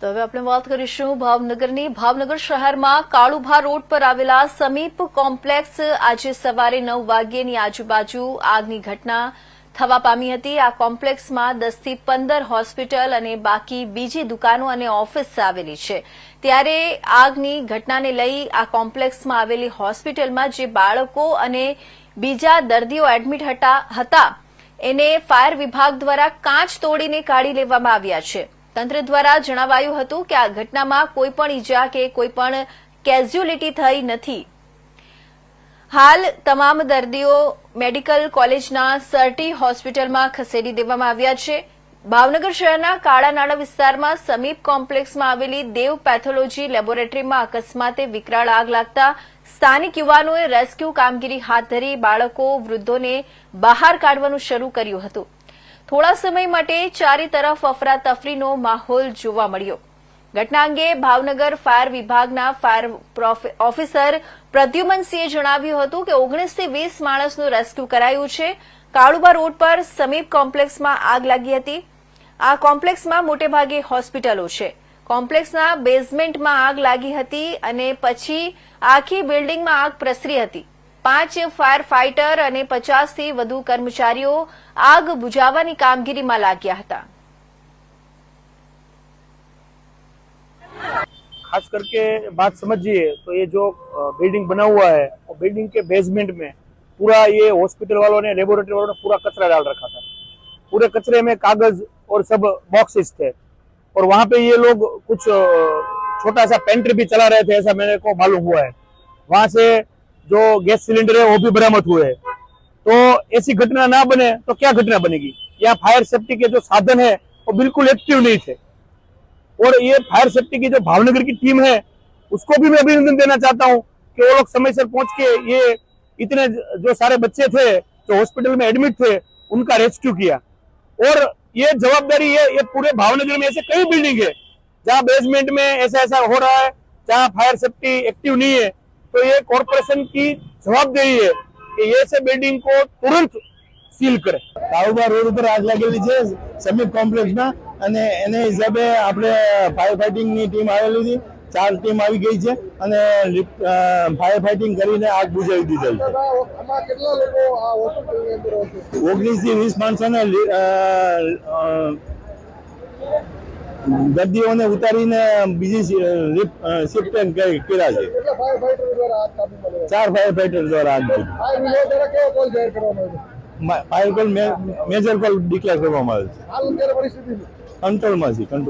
તો હવે આપણે વાત કરીશું ભાવનગરની. ભાવનગર શહેરમાં કાળુભા રોડ પર આવેલા સમીપ કોમ્પ્લેક્સ આજે સવારે નવ વાગ્યેની આજુબાજુ આગની ઘટના થવા પામી હતી. આ કોમ્પ્લેક્સમાં દસથી પંદર હોસ્પિટલ અને બાકી બીજી દુકાનો અને ઓફિસ આવેલી છે. ત્યારે આગની ઘટનાને લઈ આ કોમ્પ્લેક્સમાં આવેલી હોસ્પિટલમાં જે બાળકો અને બીજા દર્દીઓ એડમિટ હતા એને ફાયર વિભાગ દ્વારા કાચ તોડીને કાઢી લેવામાં આવ્યા છે. તંત્ર દ્વારા જણાવાયું હતું કે આ ઘટનામાં કોઈ પણ ઈજા કે કોઈ પણ કેઝ્યુલિટી થઈ નથી. હાલ તમામ દર્દીઓ મેડિકલ કોલેજના સર્ટી હોસ્પિટલમાં ખસેડી દેવામાં આવ્યા છે. ભાવનગર શહેરના કાળાનાળા વિસ્તારમાં સમીપ કોમ્પ્લેક્સમાં આવેલી દેવ પેથોલોજી લેબોરેટરીમાં અકસ્માતે વિકરાળ આગ લાગતા સ્થાનિક યુવાનોએ રેસ્ક્યુ કામગીરી હાથ ધરી બાળકો, વૃદ્ધોને બહાર કાઢવાનું શરૂ કર્યું હતું. થોડા સમય માટે ચારે તરફ અફરાતફરીનો માહોલ જોવા મળ્યો. ઘટના અંગે ભાવનગર ફાયર વિભાગના ફાયર ઓફિસર પ્રદ્યુમનસિંહે જણાવ્યું હતું કે ઓગણીસથી વીસ માણસનું રેસ્ક્યુ કરાયું છે. કાળુબા રોડ પર સમીપ કોમ્પ્લેક્સમાં આગ લાગી હતી. આ કોમ્પ્લેક્સમાં મોટેભાગે હોસ્પિટલો છે. કોમ્પ્લેક્સના બેઝમેન્ટમાં આગ લાગી હતી અને પછી આખી બિલ્ડિંગમાં આગ પ્રસરી હતી. પાંચ ફાયર ફાઇટર અને પચાસથી વધુ કર્મચારીઓ આગ બુઝાવવાની કામગીરીમાં લાગ્યા હતા खास करके बात समझिए तो ये जो अ, बिल्डिंग बना हुआ है और बिल्डिंग के बेसमेंट में पूरा ये हॉस्पिटल वालों ने लेबोरेटरी वालों ने पूरा कचरा डाल रखा था पूरे कचरे में कागज और सब बॉक्सेस थे और वहां पे ये लोग कुछ अ, छोटा सा पेंट्री भी चला रहे थे ऐसा मेरे को मालूम हुआ है वहां से जो गैस सिलेंडर है, वो भी बरामद हुए हैं। तो ऐसी घटना ना बने तो क्या घटना बनेगी? यहाँ फायर सेफ्टी के जो साधन है, वो बिल्कुल एक्टिव नहीं थे। और ये फायर सेफ्टी की जो भावनगर की टीम है, उसको भी मैं अभिनंदन देना चाहता हूँ कि वो लोग समय से पहुँच के ये इतने जो सारे बच्चे थे, जो हॉस्पिटल में एडमिट थे, उनका रेस्क्यू किया। और ये जवाबदारी, ये ये पूरे भावनगर में ऐसे कई बिल्डिंग है, जहाँ बेसमेंट में ऐसा ऐसा हो रहा है, जहाँ फायर सेफ्टी एक्टिव नहीं है। तो ये कॉरपोरेशन की जवाबदेही है कि ये ऐसे बिल्डिंग को तुरंत सील करे કાળુબા રોડ ઉપર આગ લાગેલી છે સમીપ કોમ્પ્લેક્સમાં અને એને હિસાબે આપણે ફાયર ફાઇટિંગની ટીમ આવેલી હતી ચાર ટીમ આવી ગઈ છે અને ફાયર ફાઇટિંગ કરીને આગ બુઝાવી દીધેલ છે આમાં કેટલા લોકો આ હોસ્પિટલની અંદર હશે ઓગણીસ થી વીસ માણસોને લી- અ, અ, દર્દીઓને ઉતારીને બીજી શિફ્ટ કર્યા છે. ચાર ફાયર ફાઈટર દ્વારા fire call major call declare કરવામાં આવે છે. કંટ્રોલમાં છે કંટ્રોલ